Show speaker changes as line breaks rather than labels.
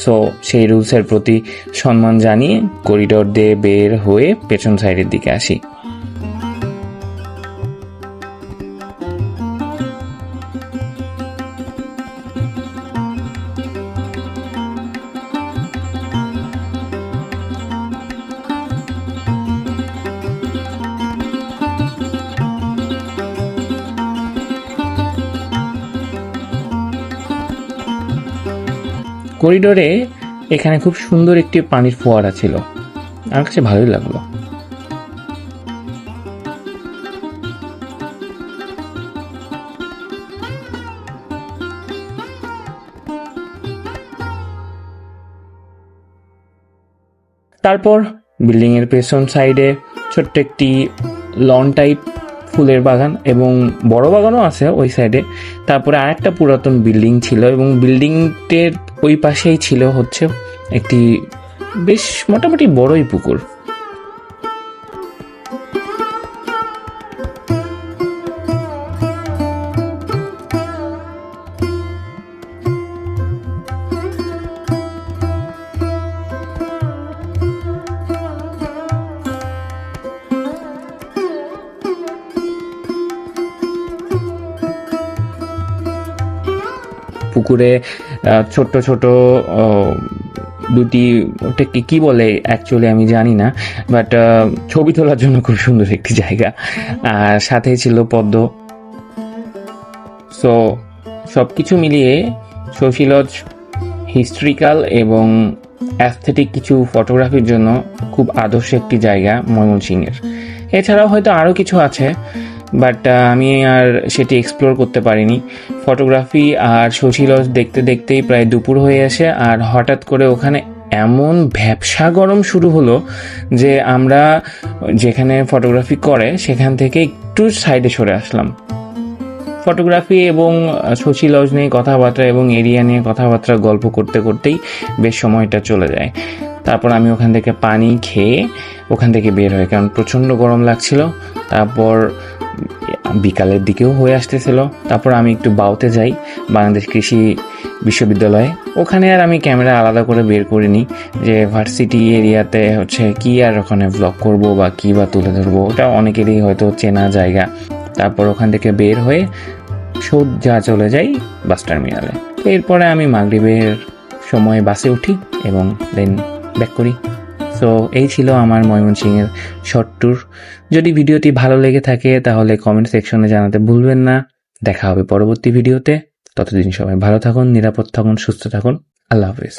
So সেই রুলসের প্রতি সম্মান জানিয়ে করিডোর দিয়ে বের হয়ে পেছন সাইডের দিকে আসি। করিডোরে এখানে খুব সুন্দর একটি পানির ফোয়ারা ছিল। আমার কাছে ভালোই লাগল। তারপর বিল্ডিং এর পেছন সাইডে ছোট্ট একটি লন টাইপ ফুলের বাগান এবং বড় বাগানও আছে ওই সাইডে। তারপরে আরেকটা পুরাতন বিল্ডিং ছিল এবং বিল্ডিংটের ওই পাশেই ছিল হচ্ছে একটি বেশ মোটামুটি বড়ই পুকুর। পুকুরে ছোট্ট ছোট দুটি ওটাকে কি বলে অ্যাকচুয়ালি আমি জানি না বাট ছবি তোলার জন্য খুব সুন্দর একটি জায়গা। আর সাথে ছিল পদ্ম। সো সব কিছু মিলিয়ে শশীলজ হিস্ট্রিক্যাল এবং অ্যাস্থেটিক কিছু ফটোগ্রাফির জন্য খুব আদর্শ একটি জায়গা ময়মনসিংহের। এছাড়াও হয়তো আরও কিছু আছে বাট আমি আর সেটি এক্সপ্লোর করতে পারিনি। ফটোগ্রাফি আর শশীলজ দেখতে দেখতেই প্রায় দুপুর হয়ে আসে আর হঠাৎ করে ওখানে এমন ভ্যাবসা গরম শুরু হলো যে আমরা যেখানে ফটোগ্রাফি করে সেখান থেকে একটু সাইডে সরে আসলাম। ফটোগ্রাফি এবং শশী লজ নিয়ে কথাবার্তা এবং এরিয়া নিয়ে কথাবার্তা গল্প করতে করতেই বেশ সময়টা চলে যায়। তারপর আমি ওখান থেকে পানি খেয়ে ওখান থেকে বের হই, কারণ প্রচণ্ড গরম লাগছিল। তারপর বিকালের দিকেও হয়ে আসতেছিল। তারপর আমি একটু বাউতে যাই, বাংলাদেশ কৃষি বিশ্ববিদ্যালয়ে। ওখানে আর আমি ক্যামেরা আলাদা করে বের করিনি যে ভার্সিটি এরিয়াতে হচ্ছে কি আর ওখানে ব্লগ করব বা কি বা তুলে ধরবো। ওটা অনেকেরই হয়তো চেনা জায়গা। তারপর ওখান থেকে বের হয়ে সোজা চলে যাই বাস টার্মিনালে। এরপরে আমি মাগরিবের সময় বাসে উঠি এবং দেন ব্যাক করি। সো এই ছিল আমার ময়মনসিংহের শর্ট ট্যুর যদি ভিডিওটি ভালো লেগে থাকে, তাহলে কমেন্ট সেকশনে জানাতে ভুলবেন না। দেখা হবে পরবর্তী ভিডিওতে। ততদিন সবাই ভালো থাকুন, নিরাপদ থাকুন, সুস্থ থাকুন। আল্লাহ হাফিজ।